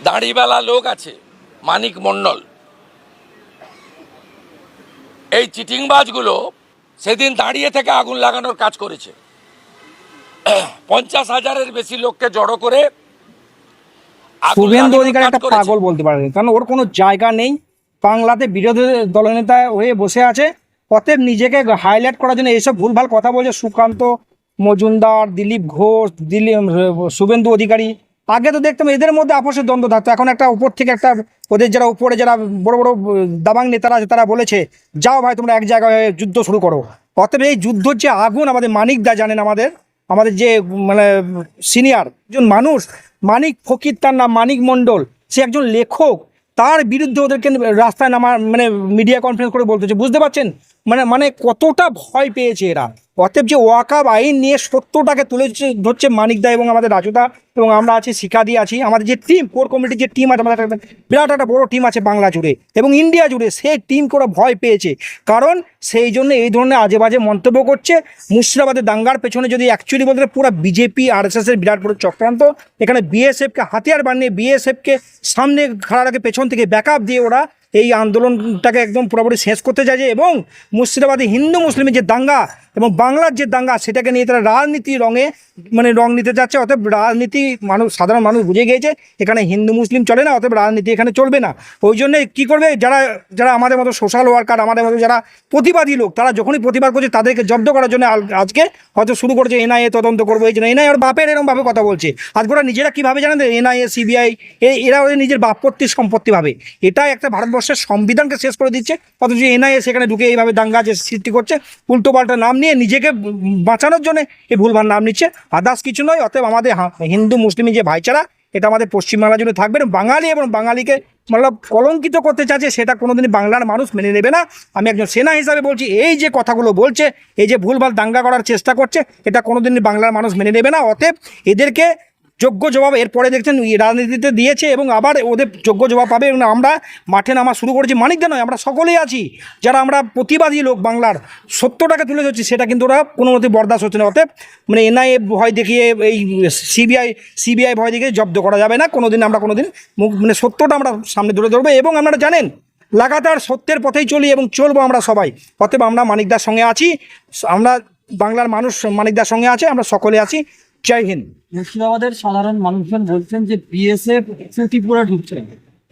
দাঁড়িবেলা লোক আছে মানিক মণ্ডল এই চিটিংবাজগুলো সেদিন দাঁড়িয়ে থেকে আগুন লাগানোর কাজ করেছে। পঞ্চাশ হাজারের বেশি লোককে জড়ো করে শুভেন্দু অধিকারী একটা। পাগল বলতে পারেন কারণ ওর কোনো জায়গা নেই। বাংলাতে বিরোধী দলনেতা হয়ে বসে আছে। অতএব নিজেকে হাইলাইট করার জন্য এইসব ভুলভাল কথা বলছে সুকান্ত মজুমদার দিলীপ ঘোষ দিলীপ শুভেন্দু অধিকারী। আগে তো দেখতাম এদের মধ্যে আপোষের দ্বন্দ্ব থাকতো। এখন একটা উপর থেকে একটা ওদের যারা উপরে যারা বড় বড় দাবাং নেতারা আছে, তারা বলেছে, যাও ভাই, তোমরা এক জায়গায় যুদ্ধ শুরু করো। অতএব এই যুদ্ধর যে আগুন, আমাদের মানিক দা জানেন আমাদের আমাদের যে মানে সিনিয়র একজন মানুষ, মানিক ফকির তার নাম, মানিক মণ্ডল, সে একজন লেখক। তার বিরুদ্ধে ওদেরকে রাস্তায় নামা মানে মিডিয়া কনফারেন্স করে বলতেছে। বুঝতে পারছেন? মানে মানে কতটা ভয় পেয়েছে এরা। অতএব যে ওয়াকাব আইন নিয়ে সত্যটাকে তুলে ধরছে- মানিকদা এবং আমাদের রাজুদা এবং আমরা আছি শিখাদি আছি, আমাদের যে টিম কোর কমিটির যে টিম আছে, আমাদের বিরাট একটা বড় টিম আছে বাংলা জুড়ে এবং ইন্ডিয়া জুড়ে সেই টিম করে ভয় পেয়েছে। কারণ সেই জন্য এই ধরনের আজে বাজে মন্তব্য করছে। মুর্শিদাবাদের দাঙ্গার পেছনে যদি অ্যাকচুয়ালি বলতে পুরো বিজেপি আর এস এর বিরাট বড় চক্রান্ত, এখানে বিএসএফকে হাতিয়ার বানিয়ে বিএসএফকে সামনে খাড়া রাখে পেছন থেকে ব্যাকআপ দিয়ে ওরা এই আন্দোলনটাকে একদম পুরোপুরি শেষ করতে চাইছে এবং মুর্শিদাবাদে হিন্দু মুসলিমের যে দাঙ্গা এবং বাংলার যে দাঙ্গা সেটাকে নিয়ে তারা রাজনীতি রঙে মানে রং নিতে যাচ্ছে অতএব রাজনীতি মানুষ, সাধারণ মানুষ বুঝে গিয়েছে, এখানে হিন্দু মুসলিম চলে না, অতএব রাজনীতি এখানে চলবে না। ওই জন্যে কী করবে? যারা যারা আমাদের মতো সোশ্যাল ওয়ার্কার আমাদের মতো যারা প্রতিবাদী লোক, তারা যখনই প্রতিবাদ করছে তাদেরকে জব্দ করার জন্য আজকে হয়তো শুরু করেছে এনআইএ তদন্ত করব। এই জন্য এনআইএ ওর বাপের এরকমভাবে কথা বলছে। আজকে ওরা নিজেরা কীভাবে জানেন এনআইএ, সিবিআই এরা ওদের নিজের বাপত্তির সম্পত্তি ভাবে। এটা একটা ভারতবর্ষের সংবিধানকে শেষ করে দিচ্ছে। অথচ এনআইএ সেখানে ঢুকে এইভাবে দাঙ্গা যে সৃষ্টি করছে, উল্টো পাল্টা নাম নিয়ে নিজেকে বাঁচানোর জন্য এই ভুলভাল নাম নিচ্ছে। আদার্স কিছু নয়, অতএব আমাদের হিন্দু মুসলিমের যে ভাইচারা, এটা আমাদের পশ্চিমবাংলা জুড়ে থাকবে। বাঙালি এবং বাঙালিকে মতলব কলঙ্কিত করতে চাচ্ছে সেটা কোনোদিনই বাংলার মানুষ মেনে নেবে না। আমি একজন সেনা হিসাবে বলছি, এই যে কথাগুলো বলছে, এই যে ভুলভাল দাঙ্গা করার চেষ্টা করছে, এটা কোনোদিনই বাংলার মানুষ মেনে নেবে না। অতএব এদেরকে যোগ্য জবাব এরপরে দেখছেন রাজনীতিতে দিয়েছে এবং আবার ওদের যোগ্য জবাব পাবে এবং আমরা মাঠে নামা শুরু করেছি। মানিকদা নয়, আমরা সকলেই আছি। যারা আমরা প্রতিবাদী লোক বাংলার, সত্যটাকে তুলে ধরছি, সেটা কিন্তু ওরা কোনো মতে বরদাস্ত হচ্ছে না। অতএব মানে এনআইএ ভয় দেখিয়ে, এই সিবিআই সিবিআই ভয় দেখিয়ে জব্দ করা যাবে না। কোনো দিন আমরা কোনো দিন মুখ মানে সত্যটা আমরা সামনে তুলে ধরবো এবং আপনারা জানেন, লাগাতার সত্যের পথেই চলি এবং চলবো আমরা সবাই। অতএব আমরা মানিকদার সঙ্গে আছি। আমরা বাংলার মানুষ মানিকদার সঙ্গে আছে, আমরা সকলে আছি। জয় হিন্দ। মুর্শিদাবাদের সাধারণ মানুষজন বলছেন যে বিএসএফ ত্রিপুরা ঢুকছে।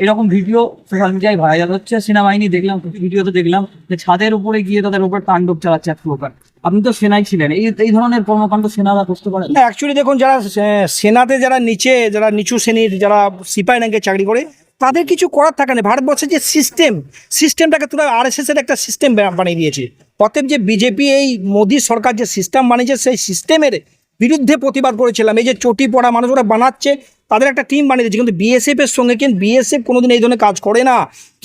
এরকম ভিডিও সোশ্যাল মিডিয়ায় ভাইরাল হচ্ছে সেনাবাহিনী দেখলাম ভিডিওতে দেখলাম যে ছাদের উপরে গিয়ে তাদের উপর তাণ্ডব চালাচ্ছে এক প্রকার। আপনি তো সেনাই ছিলেন এই এই ধরনের কর্মকাণ্ড সেনারা করতে পারে? না অ্যাকচুয়ালি দেখুন যারা সেনাতে যারা নিচে যারা নিচু শ্রেণির যারা সিপাহি র্যাঙ্কে চাকরি করে তাদের কিছু করার থাকে না। ভারতবর্ষের যে সিস্টেম সিস্টেমটাকে তোরা আর এস এর একটা সিস্টেম বানিয়ে দিয়েছে। অতএব যে বিজেপি এই মোদী সরকার যে সিস্টেম বানিয়েছে সেই সিস্টেমের বিরুদ্ধে প্রতিবাদ করেছিলাম। এই যে চটি পড়া মানুষ ওরা বানাচ্ছে তাদের একটা টিম বানিয়ে দিয়েছে। কিন্তু বিএসএফ এর সঙ্গে কিন্তু বিএসএফ কোনোদিন এই ধরনের কাজ করে না।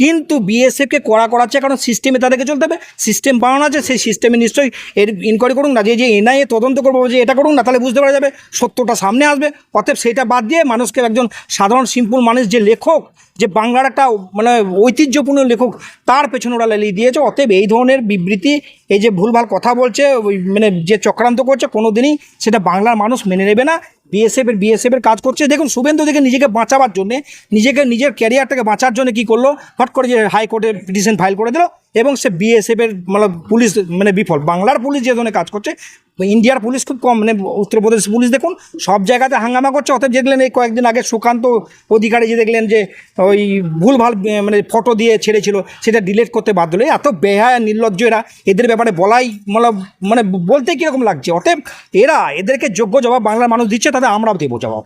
কিন্তু বিএসএফকে করা করাচ্ছে কারণ সিস্টেমে তাদেরকে চলতে হবে। সিস্টেম বানানো আছে, সেই সিস্টেমে নিশ্চয়ই এর ইনকোয়ারি করুন না। যে যে এনআইএ তদন্ত করব, যে এটা করুন না, তাহলে বুঝতে পারা যাবে সত্যটা সামনে আসবে। অতএব সেইটা বাদ দিয়ে মানুষকে একজন সাধারণ সিম্পল মানুষ, যে লেখক, যে বাংলার একটা মানে ঐতিহ্যপূর্ণ লেখক, তার পেছনে ওরা লেলিয়ে দিয়েছে। অতএব এই ধরনের বিবৃতি, এই যে ভুলভাল কথা বলছে মানে যে চক্রান্ত করছে কোনো দিনই সেটা বাংলার মানুষ মেনে নেবে না। বিএসএফের বিএসএফের কাজ করছে। দেখুন, শুভেন্দু থেকে নিজেকে বাঁচাবার জন্য, নিজেকে নিজের ক্যারিয়ারটাকে বাঁচার জন্য কি করল? হট করে যে হাইকোর্টে পিটিশন ফাইল করে দিল এবং সে বিএসএফ এর মানে পুলিশ মানে বিফল। বাংলার পুলিশ যে ধরনের কাজ করছে ইন্ডিয়ার পুলিশ খুব কম মানে উত্তরপ্রদেশ পুলিশ দেখুন, সব জায়গাতে হাঙ্গামা করছে, অতএব দেখলেন এই কয়েকদিন আগে সুকান্ত অধিকারী যে দেখলেন যে ওই ভুলভাল মানে ফটো দিয়ে ছেড়েছিল, সেটা ডিলিট করতে বাধ্য হলো। এত বেহায়, নির্লজ্জ এরা, এদের ব্যাপারে বলাই মানে মানে বলতে কীরকম লাগছে? অতএব এরা এদেরকে যোগ্য জবাব বাংলার মানুষ দিচ্ছে, তাদের আমরাও দেবো জবাব।